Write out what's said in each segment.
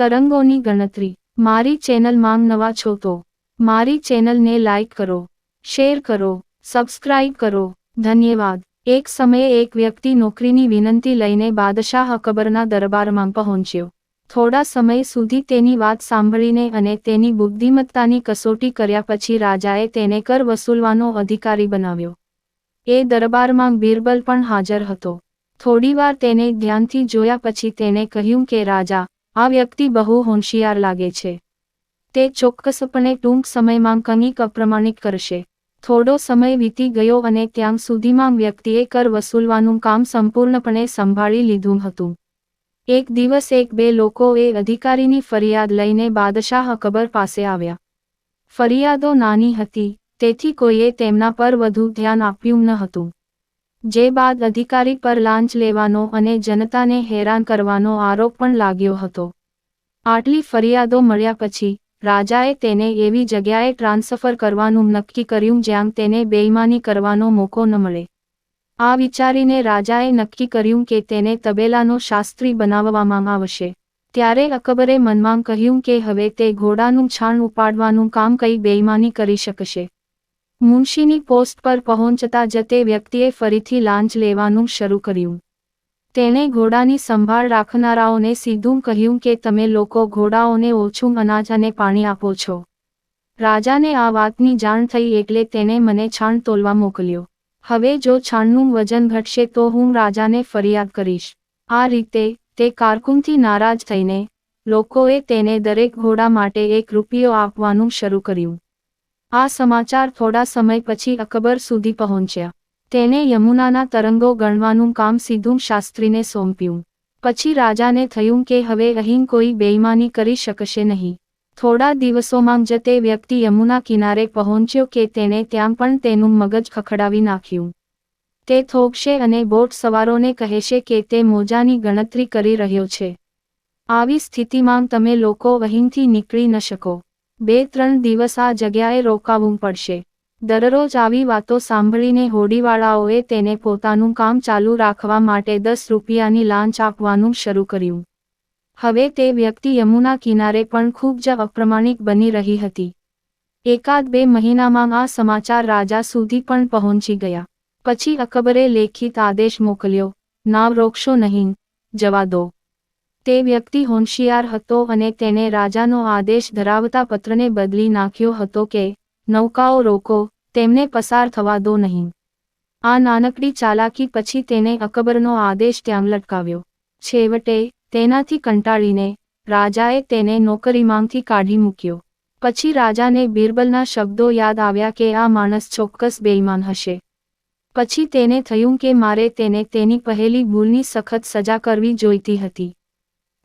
તરંગોની ગણતરી. મારી ચેનલમાં નવા છો તો મારી ચેનલને લાઇક કરો, શેર કરો, સબસ્ક્રાઇબ કરો. ધન્યવાદ. એક સમયે એક વ્યક્તિ નોકરીની વિનંતી લઈને બાદશાહ અકબરના દરબારમાં પહોંચ્યો. થોડા સમય સુધી તેની વાત સાંભળીને અને તેની બુદ્ધિમત્તાની કસોટી કર્યા પછી રાજાએ તેને કર વસૂલવાનો અધિકારી બનાવ્યો. એ દરબારમાં બિરબલ પણ હાજર હતો. થોડીવાર તેને ધ્યાનથી જોયા પછી તેણે કહ્યું કે, રાજા આ વ્યક્તિ બહુ હોંશિયાર લાગે છે. તે ચોક્કસપણે ટૂંક સમયમાં કંઈક અપ્રમાણિક કરશે. થોડો સમય વીતી ગયો અને ત્યાં સુધીમાં વ્યક્તિએ કર વસૂલવાનું કામ સંપૂર્ણપણે સંભાળી લીધું હતું. એક દિવસ એક બે લોકોએ અધિકારીની ફરિયાદ લઈને બાદશાહ અકબર પાસે આવ્યા. ફરિયાદો નાની હતી, તેથી કોઈએ તેમના પર વધુ ધ્યાન આપ્યું ન હતું. જે બાદ અધિકારી પર લાંચ લેવાનો અને જનતાને હેરાન કરવાનો આરોપ પણ લાગ્યો હતો. આટલી ફરિયાદો મળ્યા પછી, રાજાએ તેને એવી જગ્યાએ ટ્રાન્સફર કરવાનું નક્કી કર્યું જ્યાં તેને બેઈમાની કરવાનો મોકો ન મળે. આ વિચારીને રાજાએ નક્કી કર્યું કે તેને તબેલાનો શાસ્ત્રી બનાવવામાં આવશે. ત્યારે અકબરે મનમાં કહ્યું કે હવે તે ઘોડાનું છાણ ઉપાડવાનું કામ કઈ બેઈમાની કરી શકશે. મુનશીની પોસ્ટ પર પહોંચતા જ તે વ્યક્તિએ ફરીથી લાંચ લેવાનું શરૂ કર્યું. તેણે ઘોડાની સંભાળ રાખનારાઓને સીધું કહ્યું કે તમે લોકો ઘોડાઓને ઓછું અનાજ અને પાણી આપો છો. રાજાને આ વાતની જાણ થઈ એટલે તેને મને છાણ તોલવા મોકલ્યો. હવે જો છાણનું વજન ઘટશે તો હું રાજાને ફરિયાદ કરીશ. આ રીતે તે કારકુનથી નારાજ થઈને લોકોએ તેને દરેક ઘોડા માટે એક રૂપિયો આપવાનું શરૂ કર્યું. આ સમાચાર થોડા સમય પછી અકબર સુધી પહોંચ્યા. તેને યમુનાના તરંગો ગણવાનું કામ સીધું શાસ્ત્રીને સોંપ્યું. પછી રાજાને થયું કે હવે અહીં કોઈ બેઈમાની કરી શકશે નહીં. થોડા દિવસોમાં જ તે વ્યક્તિ યમુના કિનારે પહોંચ્યો કે તેણે ત્યાં પણ તેનું મગજ ખખડાવી નાખ્યું. તે થોકશે અને બોટ સવારોને કહેશે કે તે મોજાની ગણતરી કરી રહ્યો છે. આવી સ્થિતિમાં તમે લોકો અહીંથી નીકળી ન શકો. બે ત્રણ દિવસ આ જગ્યાએ રોકાવું પડશે. દરરોજ આવી વાતો સાંભળીને હોડીવાળાઓએ તેને પોતાનું કામ ચાલુ રાખવા માટે દસ રૂપિયાની લાંચ આપવાનું શરૂ કર્યું. હવે તે વ્યક્તિ યમુના કિનારે પણ ખૂબ જ અપ્રમાણિક બની રહી હતી. એકાદ બે મહિનામાં આ સમાચાર રાજા સુધી પણ પહોંચી ગયા. પછી અકબરે લેખિત આદેશ મોકલ્યો નાવ રોકશો નહીં, જવા દો. તે વ્યક્તિ હોંશિયાર હતો અને તેને રાજાનો આદેશ ધરાવતા પત્રને બદલી નાખ્યો હતો કે, નૌકાઓ રોકો, તેમને પસાર થવા દો નહીં. આ નાનકડી ચાલાકી પછી તેને અકબરનો આદેશ ત્યાં લટકાવ્યો. છેવટે, તેનાથી કંટાળીને, રાજાએ તેને નોકરીમાંથી કાઢી મૂક્યો. પછી રાજાને બિરબલના શબ્દો યાદ આવ્યા કે આ માણસ ચોક્કસ બેઈમાન હશે. પછી તેને થયું કે મારે તેને તેની પહેલી ભૂલની સખત સજા કરવી જોઈતી હતી.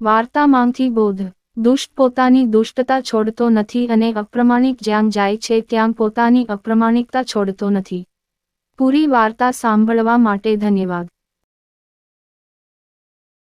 વાર્તામાંથી બોધ. દુષ્ટ પોતાની દુષ્ટતા છોડતો નથી અને અપ્રમાણિક જ્યાં જાય છે ત્યાં પોતાની અપ્રમાણિકતા છોડતો નથી. પૂરી વાર્તા સાંભળવા માટે ધન્યવાદ.